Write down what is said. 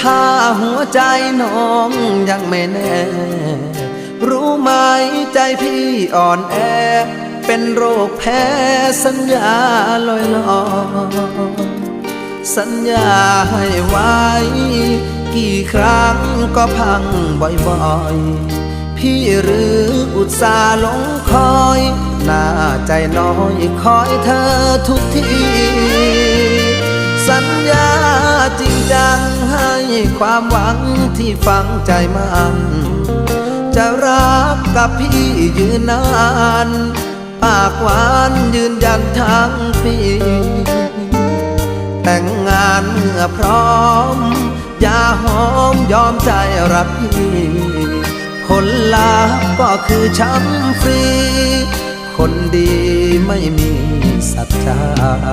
ถ้าหัวใจน้องยังไม่แน่ รู้ไหมใจพี่อ่อนแอ เป็นโรคแพ้สัญญาลอยลอยสัญญาให้ไว้ กี่ครั้งก็พังบ่อยๆ พี่หรืออุตส่าห์ลงคอยหน้าใจน้อยคอยเธอทุกที สัญญา ความหวังที่ฝังใจมันจะรักกับพี่ยืนนาน ปากหวานยืนยันทั้งปีแต่งงานเมื่อพร้อม อย่าหอมยอมใจรักพี่ผลลัพธ์ก็คือช้ำฟรี คนดีไม่มีสัจจา